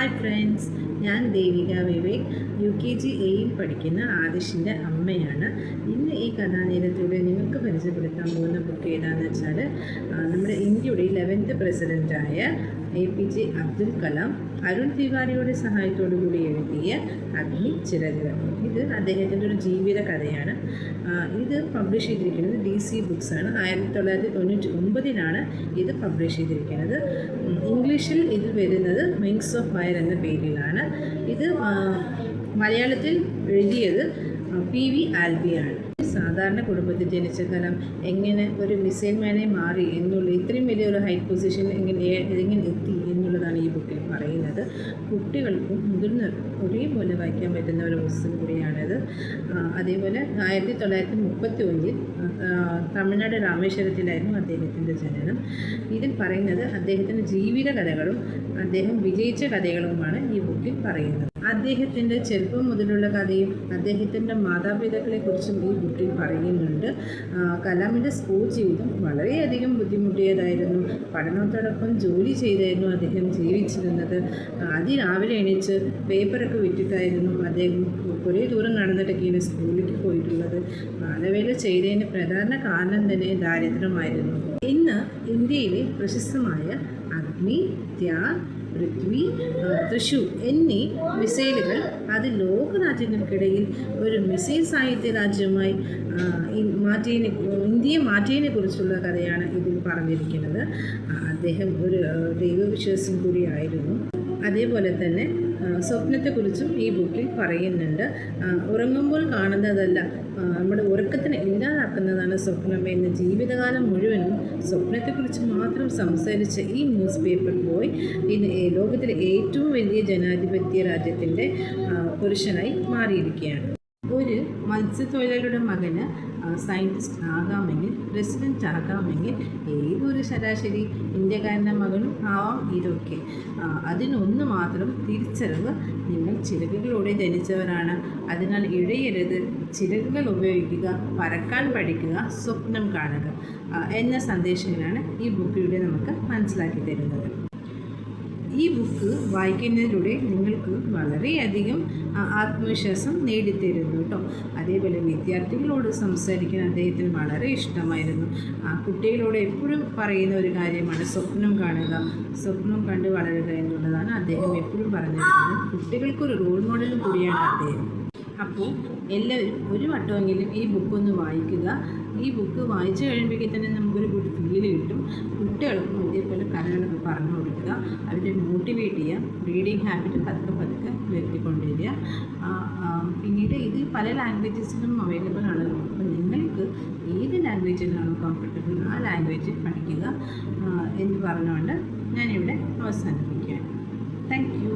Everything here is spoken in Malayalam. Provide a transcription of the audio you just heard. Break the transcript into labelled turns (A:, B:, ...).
A: ഹായ് ഫ്രണ്ട്സ് ഞാൻ Devika Vivek U K G എയിൽ പഠിക്കുന്ന ആദിഷിന്റെ അമ്മയാണ്. ഈ കഥാനീരത്തിലൂടെ നിങ്ങൾക്ക് പരിചയപ്പെടുത്താൻ പോകുന്ന ബുക്ക് ഏതാണെന്ന് വെച്ചാൽ നമ്മുടെ ഇന്ത്യയുടെ ലെവൻത്ത് പ്രസിഡന്റായ A P J Abdul Kalam Arun തിവാരിയുടെ സഹായത്തോടു കൂടി എഴുതിയ അഗ്നി ചിറകുകൾ ഇത് അദ്ദേഹത്തിന്റെ ഒരു ജീവിത കഥയാണ്. ഇത് പബ്ലിഷ് ചെയ്തിരിക്കുന്നത് ഡി സി ബുക്സാണ് ആയിരത്തി തൊള്ളായിരത്തി തൊണ്ണൂറ്റി ഒമ്പതിലാണ് ഇത് പബ്ലിഷ് ചെയ്തിരിക്കുന്നത്. ഇംഗ്ലീഷിൽ ഇത് വരുന്നത് വിങ്സ് ഓഫ് ഫയർ എന്ന പേരിലാണ്. ഇത് മലയാളത്തിൽ എഴുതിയത് പി വി ആൽബിയാണ്. സാധാരണ കുടുംബത്തിൽ ജനിച്ച കലാം എങ്ങനെ ഒരു മിസൈൽ മാനെ മാറി എന്നുള്ള ഇത്രയും വലിയൊരു ഹൈ പൊസിഷൻ എങ്ങനെ എങ്ങനെ എത്തി എന്നുള്ളതാണ് ഈ ബുക്കിൽ പറയുന്നത്. കുട്ടികൾക്കും മുതിർന്നവർക്കും ഒരേപോലെ വായിക്കാൻ പറ്റുന്ന ഒരു പുസ്തകം കൂടിയാണിത്. അതേപോലെ ആയിരത്തി തൊള്ളായിരത്തി മുപ്പത്തി ഒന്നിൽ തമിഴ്നാട് രാമേശ്വരത്തിലായിരുന്നു അദ്ദേഹത്തിന്റെ ജനനം. ഇതിൽ പറയുന്നത് അദ്ദേഹത്തിന്റെ ജീവിത കഥകളും അദ്ദേഹം വിജയിച്ച കഥകളുമാണ് ഈ ബുക്കിൽ പറയുന്നത്. അദ്ദേഹത്തിന്റെ ചെറുപ്പം മുതലുള്ള കഥയും അദ്ദേഹത്തിന്റെ മാതാപിതാക്കളെക്കുറിച്ചും ഈ ബുക്കിൽ പറയുന്നുണ്ട്. കലാമിന്റെ സ്കൂൾ ജീവിതം വളരെയധികം ബുദ്ധിമുട്ടിയതായിരുന്നു. പഠനത്തോടൊപ്പം ജോലി ചെയ്തായിരുന്നു അദ്ദേഹം ജീവിച്ചിരുന്നത്. അതിരാവിലെ എണീച്ച് പേപ്പറൊക്കെ വിറ്റിട്ടായിരുന്നു അദ്ദേഹം കുറേ ദൂരം നടന്നിട്ടൊക്കെയാണ് സ്കൂളിലേക്ക് പോയിട്ടുള്ളത്. ബാലവേല ചെയ്തതിന് പ്രധാന കാരണം തന്നെ ദാരിദ്ര്യമായിരുന്നു. ഇന്ന് ഇന്ത്യയിലെ പ്രശസ്തമായ അഗ്നി ത്യാഗ് പൃഥ്വി തൃശൂർ എന്നീ മിസൈലുകൾ അത് ലോകരാജ്യങ്ങൾക്കിടയിൽ ഒരു മിസൈൽ സാഹിത്യ രാജ്യമായി മാറ്റിയതിനെ ഇന്ത്യയെ മാറ്റിയതിനെ കുറിച്ചുള്ള കഥയാണ് ഇതിൽ പറഞ്ഞിരിക്കുന്നത്. അദ്ദേഹം ഒരു ദൈവവിശ്വാസം കൂടിയായിരുന്നു അതേപോലെ തന്നെ സ്വപ്നത്തെക്കുറിച്ചും ഈ ബുക്കിൽ പറയുന്നുണ്ട്. ഉറങ്ങുമ്പോൾ കാണുന്നതല്ല. നമ്മുടെ ഉറക്കത്തിന് ഇല്ലാതാക്കുന്നതാണ് സ്വപ്നം എന്ന് ജീവിതകാലം മുഴുവനും സ്വപ്നത്തെക്കുറിച്ച് മാത്രം സംസാരിച്ച ഈ ന്യൂസ് പേപ്പർ ബോയ് ഇന്ന് ലോകത്തിലെ ഏറ്റവും വലിയ ജനാധിപത്യ രാജ്യത്തിന്റെ പുരുഷനായി മാറിയിരിക്കുകയാണ്. ഒരു മത്സ്യത്തൊഴിലാളിയുടെ മകന് സയന്റിസ്റ്റ് ആകാമെങ്കിൽ പ്രസിഡന്റ് ആകാമെങ്കിൽ ഏതൊരു ശരാശരി ഇന്ത്യക്കാരന്റെ മകനും ആവാം ഇതൊക്കെ. അതിനൊന്ന് മാത്രം തിരിച്ചറിവ് നിങ്ങൾ ചിറകുകളോടെ ജനിച്ചവരാണ്. അതിനാൽ ഇഴയരുത്. ചിറകുകൾ ഉപയോഗിക്കുക പറക്കാൻ പഠിക്കുക സ്വപ്നം കാണുക. എന്ന സന്ദേശങ്ങളാണ് ഈ ബുക്കിലൂടെ നമുക്ക് മനസ്സിലാക്കി തരുന്നത്. ഈ ബുക്ക് വായിക്കുന്നതിലൂടെ നിങ്ങൾക്ക് വളരെയധികം ആത്മവിശ്വാസം നേടിത്തരുന്നു കേട്ടോ. അതേപോലെ വിദ്യാർത്ഥികളോട് സംസാരിക്കാൻ അദ്ദേഹത്തിന് വളരെ ഇഷ്ടമായിരുന്നു. ആ, കുട്ടികളോട് എപ്പോഴും പറയുന്ന ഒരു കാര്യമാണ് സ്വപ്നം കാണുക. സ്വപ്നം കണ്ട് വളരുക എന്നുള്ളതാണ് അദ്ദേഹം എപ്പോഴും പറഞ്ഞിരുന്നത്. കുട്ടികൾക്കൊരു റോൾ മോഡൽ കൂടിയാണ് അദ്ദേഹം. അപ്പോൾ എല്ലാവരും ഒരു വട്ടമെങ്കിലും ഈ ബുക്ക് ഒന്ന് വായിക്കുക. ഈ ബുക്ക് വായിച്ചു കഴിയുമ്പോഴേക്കും തന്നെ നമുക്കൊരു ഗുഡ് ഫീൽ കിട്ടും. കുട്ടികൾക്കും ഇതേപോലെ കഥകളൊക്കെ പറഞ്ഞു കൊടുക്കുക. അവരെ മോട്ടിവേറ്റ് ചെയ്യുക. റീഡിങ് ഹാബിറ്റ് പതുക്കെ പതുക്കെ വരുത്തിക്കൊണ്ടിരിക്കുക പിന്നീട് ഇത് പല ലാംഗ്വേജസിലും അവൈലബിൾ ആണ്. അപ്പോൾ നിങ്ങൾക്ക് ഏത് ലാംഗ്വേജിലാണോ കംഫർട്ടബിൾ ആ ലാംഗ്വേജ് പഠിക്കുക എന്ന് പറഞ്ഞുകൊണ്ട് ഞാനിവിടെ അവസാനിപ്പിക്കുകയാണ്. Thank you